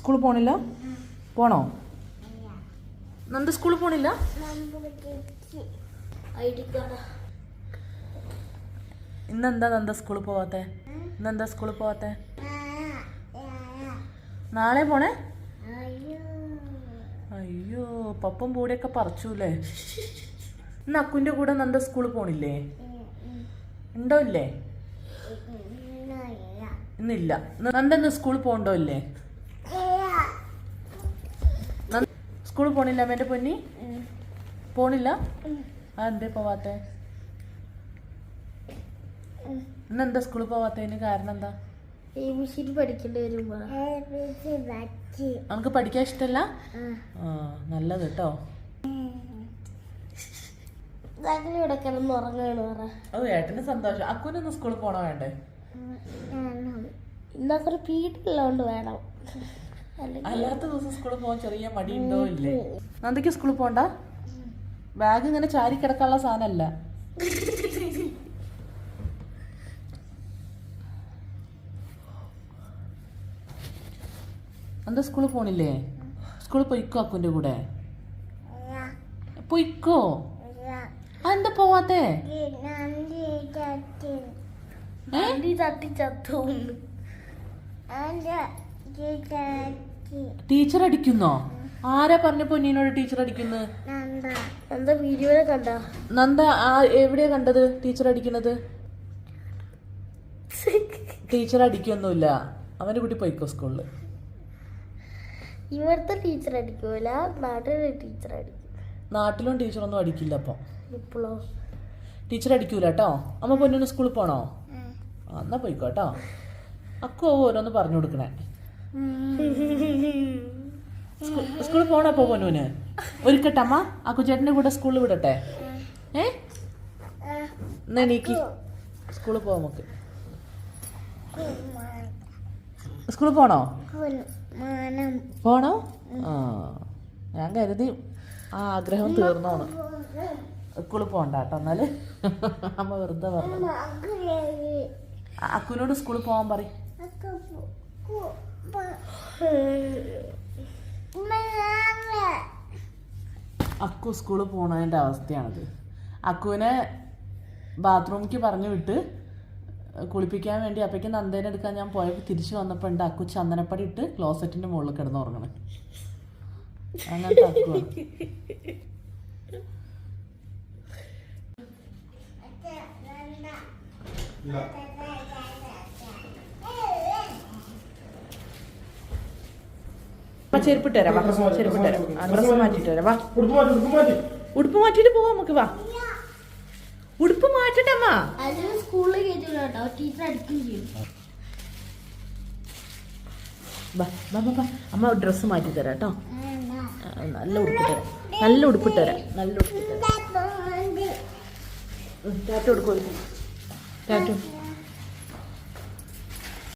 സ്കൂളിൽ പോണില്ല? പോണോ? നന്ദ സ്കൂളിൽ പോണില്ല? ഇന്നെന്താ നന്ദ സ്കൂളിൽ പോവാത്തെ? ഇന്നെന്താ സ്കൂളിൽ പോവാത്തെ? നാളെ പോണേ? അയ്യോ പപ്പം പൂടിയൊക്കെ പറിച്ചൂലേ ഇന്ന് അക്കുന്റെ കൂടെ നന്ദ സ്കൂളിൽ പോണില്ലേ? ഉണ്ടോ ഇല്ലേ? ഇന്നില്ല. നന്ദ ഇന്ന് സ്കൂളിൽ ഇല്ലേ നന്ദ സ്കൂളിൽ പോണില്ല അമ്മേന്റെ പൊന്നി? പോണില്ല? ആ എന്തേ പോവാത്തെ? ഇന്നെന്താ സ്കൂളിൽ പോവാത്തതിന് കാരണം എന്താ? പഠിക്കേണ്ടി വരുമ്പോ. നമുക്ക് പഠിക്കാൻ ഇഷ്ടല്ല? നല്ലത് കേട്ടോ ഇവിടെ കിടന്ന് ഉറങ്ങാണ് പറ. ഓ ഏട്ടന് സന്തോഷം. അക്കുനൊന്ന് സ്കൂളിൽ പോണോ വേണ്ടേ? ഇന്നൊക്കെ ഒരു പീഡിയുള്ളതുകൊണ്ട് വേണം. അല്ലാത്ത ദിവസം സ്കൂളിൽ പോകാൻ ചെറിയ മടിയുണ്ടോ ഇല്ലേ? നന്ദിക്ക് സ്കൂളിൽ പോണ്ട. ബാഗ് ഇങ്ങനെ ചാരി കിടക്കാനുള്ള സാധനമല്ല. എന്താ സ്കൂളിൽ പോണില്ലേ? സ്കൂളിൽ പൊയ്ക്കോ അക്കുന്റെ കൂടെ? പൊയ്ക്കോ? അതെന്താ പോവാത്തേ? തട്ടി ചത്തോന്ന് ടീച്ചർ അടിക്കുന്നോ? ആരാ പറഞ്ഞ പൊന്നീനോട് ടീച്ചർ അടിക്കുന്നത് എന്താ വീഡിയോയിലെ കണ്ട? നന്ദ എവിടെയാ കണ്ടത് ടീച്ചർ അടിക്കുന്നത്? ടീച്ചർ അടിക്കൊന്നുമില്ല. അവന്റെ കുട്ടി പോയിക്കോ സ്കൂളിൽ. ഇവിടുത്തെ ടീച്ചർ അടിക്കൂല. നാട്ടിലെ ടീച്ചർ അടിക്കും. നാട്ടിലും ടീച്ചറൊന്നും അടിക്കില്ല അപ്പൊ. ഇപ്പോഴോ ടീച്ചർ അടിക്കൂല കേട്ടോ? അമ്മ പൊന്നിന് സ്കൂളിൽ പോണോ? എന്നാ പോയിക്കോ കേട്ടോ. അക്കു ഓരോന്ന് പറഞ്ഞു കൊടുക്കണേ. സ്കൂളിൽ പോണോ അപ്പൊ പൊന്നുവിന് ഒരുക്കട്ടെ അമ്മ കുജേട്ടന്റെ കൂടെ സ്കൂളിൽ വിടട്ടെ. ഏ? എണീക്ക്. സ്കൂളിൽ പോവാം നമുക്ക്. സ്കൂളിൽ പോണോ? പോണോ? ആ ഞാൻ കരുതി ആ ആഗ്രഹം തീർന്നോണം. സ്കൂളിൽ പോണ്ട കേട്ടോ എന്നാൽ. അമ്മ വെറുതെ പറഞ്ഞു. അക്കുനോട് സ്കൂളിൽ പോകാൻ പറ അക്കു സ്കൂളിൽ പോണതിന്റെ അവസ്ഥയാണിത്. അക്കുവിനെ ബാത്റൂമിക്ക് പറഞ്ഞു വിട്ട് കുളിപ്പിക്കാൻ വേണ്ടി അപ്പേക്കും നന്ദേനെ എടുക്കാൻ ഞാൻ പോയപ്പോൾ തിരിച്ചു വന്നപ്പോൾ ഉണ്ട് അക്കു ചന്ദനപ്പടി ഇട്ട് ക്ലോസറ്റിന്റെ മുകളിൽ കിടന്ന് ഉറങ്ങണം. അങ്ങനത്തെ അക്കു ചെരുപ്പിട്ട് തരാം വാ. ചെരുപ്പിട്ട് തരാം ഡ്രസ് മാറ്റിട്ട് തരാം വാ. ഉടുപ്പ് മാറ്റിട്ട് ഉടുപ്പ് ഉടുപ്പ് പോവാം നമുക്ക് വാ. ഉടുപ്പ് മാറ്റട്ടെ അമ്മ. സ്കൂളിൽ ടീച്ചർ അടിക്കുകയും ചെയ്യും. അമ്മ ഡ്രസ്സ് മാറ്റി തരാം കേട്ടോ. നല്ല ഉടുപ്പിട്ട് തരാം. നല്ല ഉടുപ്പിട്ട് തരാം. നല്ല ഉടുപ്പിട്ട് തരാം. ടാറ്റ കൊടുക്കും ടാറ്റു.